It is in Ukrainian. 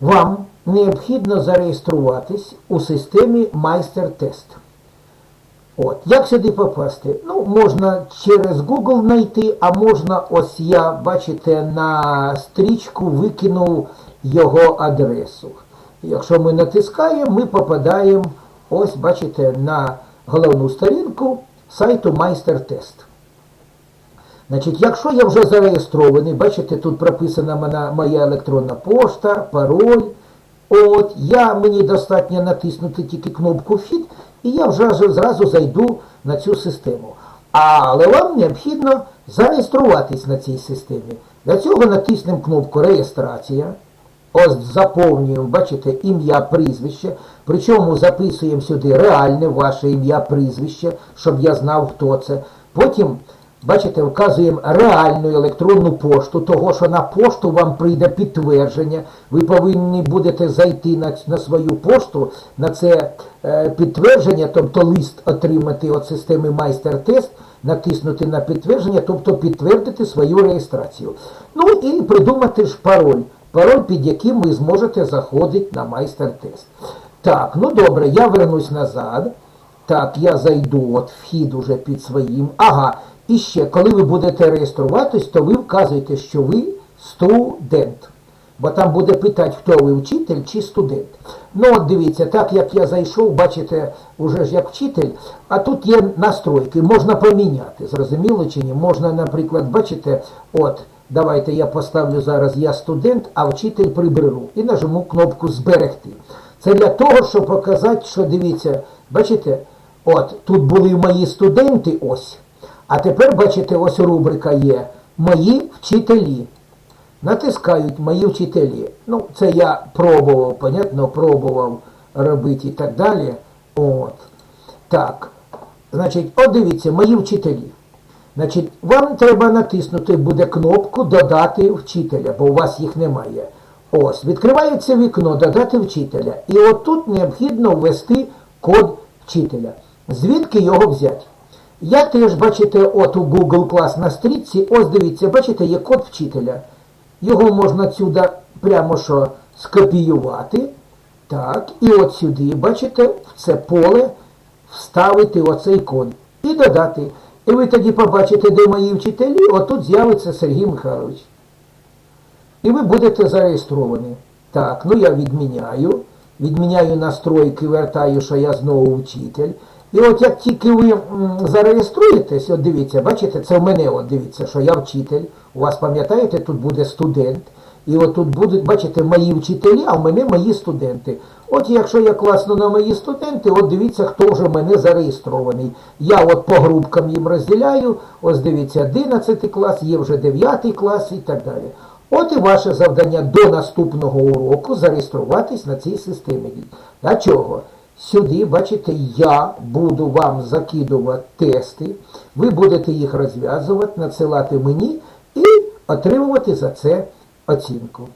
Вам необхідно зареєструватись у системі Майстер-тест. От, як сюди попасти? Ну, можна через Google знайти, а можна, ось я, бачите, на стрічку викинув його адресу. Якщо ми натискаємо, ми попадаємо, ось, бачите, на головну сторінку сайту Майстер-тест. Значить, якщо я вже зареєстрований, бачите, тут прописана моя, електронна пошта, пароль. От, я, мені достатньо натиснути тільки кнопку Вхід, і я вже зразу зайду на цю систему. Але вам необхідно зареєструватись на цій системі. Для цього натиснемо кнопку Реєстрація. Ось заповнюємо, бачите, ім'я, прізвище. Причому записуємо сюди реальне ваше ім'я, прізвище, щоб я знав, хто це. Потім, бачите, вказуємо реальну електронну пошту, того, що на пошту вам прийде підтвердження. Ви повинні будете зайти на, на свою пошту, на це е, підтвердження, тобто лист отримати від системи майстер-тест, натиснути на підтвердження, тобто підтвердити свою реєстрацію. Ну і придумати ж пароль. Пароль, під яким ви зможете заходити на майстер-тест. Так, ну добре, я вернусь назад. Так, я зайду, от вхід уже під своїм. Ага, і ще, коли ви будете реєструватись, то ви вказуєте, що ви студент. Бо там буде питати, хто ви вчитель чи студент. Ну от дивіться, так як я зайшов, бачите, уже ж як вчитель, а тут є настройки, можна поміняти, зрозуміло чи ні? Можна, наприклад, бачите, от, давайте я поставлю зараз я студент, а вчитель приберу і нажму кнопку Зберегти. Це для того, щоб показати, що дивіться, бачите, от тут були мої студенти, ось. А тепер, бачите, ось рубрика є Мої вчителі. Натискають мої вчителі. Ну, це я пробував, понятно, пробував робити і так далі. От. Так. Значить, от дивіться, мої вчителі. Значить, вам треба натиснути буде кнопку Додати вчителя, бо у вас їх немає. Ось, відкривається вікно Додати вчителя. І отут необхідно ввести код вчителя. Звідки його взяти? Я теж, бачите, от у Google клас на стрічці, ось дивіться, бачите, є код вчителя. Його можна сюди прямо що скопіювати. Так, і от сюди, бачите, в це поле вставити оцей код і додати. І ви тоді побачите, де мої вчителі, отут з'явиться Сергій Михайлович. І ви будете зареєстровані. Так, ну я відміняю. Відміняю настройки, вертаю, що я знову вчитель. І от як тільки ви зареєструєтесь, от дивіться, бачите, це в мене, от дивіться, що я вчитель. У вас, пам'ятаєте, тут буде студент. І от тут будуть, бачите, мої вчителі, а в мене мої студенти. От якщо я класно на мої студенти, от дивіться, хто вже в мене зареєстрований. Я от по групкам їм розділяю, ось дивіться, 11 клас, є вже 9 клас і так далі. От і ваше завдання до наступного уроку зареєструватись на цій системі. Для чого? Сюди, бачите, я буду вам закидувати тести, ви будете їх розв'язувати, надсилати мені і отримувати за це оцінку.